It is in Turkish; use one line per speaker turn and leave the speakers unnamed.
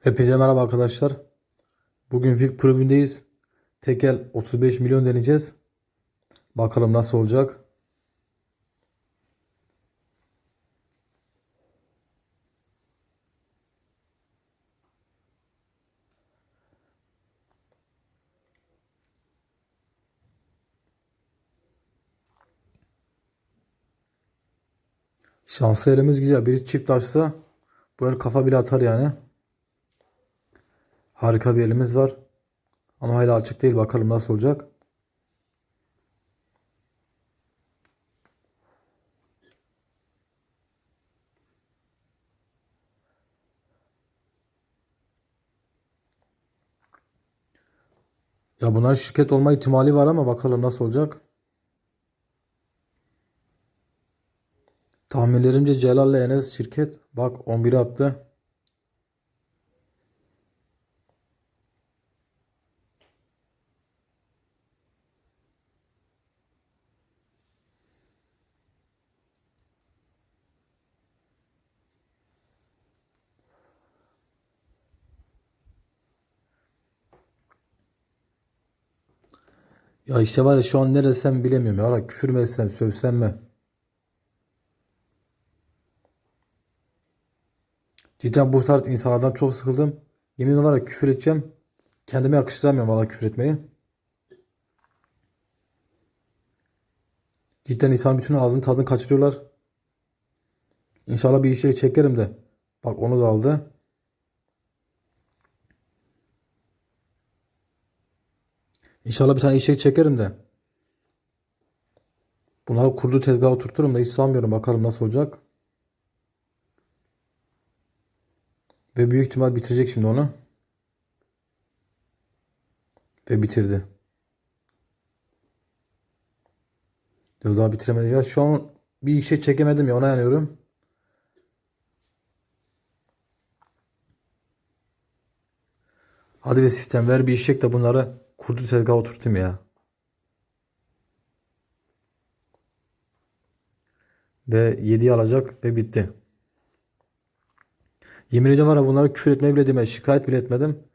Hepinize merhaba arkadaşlar. Bugün VIP kulübündeyiz. Tekel 35 milyon deneyeceğiz. Bakalım nasıl olacak. Şanslı elimiz güzel. Biri çift açsa bu el kafa bile atar yani. Harika bir elimiz var. Ama hala açık değil. Bakalım nasıl olacak. Ya bunlar şirket olma ihtimali var ama bakalım nasıl olacak. Tahminlerimce Celal'le Enes şirket. Bak 11'i attı. Ya işte var ya şu an ne desem bilemiyorum ya. Küfür mü etsem, sövsem mi? Cidden bu tarz insanlardan çok sıkıldım. Yemin var küfür edeceğim. Kendime yakıştıramıyorum valla küfür etmeyi. Cidden insan bütün ağzının tadını kaçırıyorlar. İnşallah bir işe çekerim de. Bak onu da aldı. İnşallah bir tane işe çekerim de. Bunları kurdu tezgaha oturturum da hiç sanmıyorum. Bakalım nasıl olacak. Ve büyük ihtimal bitirecek şimdi onu. Ve bitirdi. Yok daha bitiremedi. Ya şu an bir şey çekemedim ya ona yanıyorum. Hadi be sistem ver bir işecek de bunları kurdu tezgaha oturtayım ya. Ve 7'yi alacak ve bitti. Yemin ediyorum var ya bunlara küfür etmeyi bile demeye şikayet bile etmedim.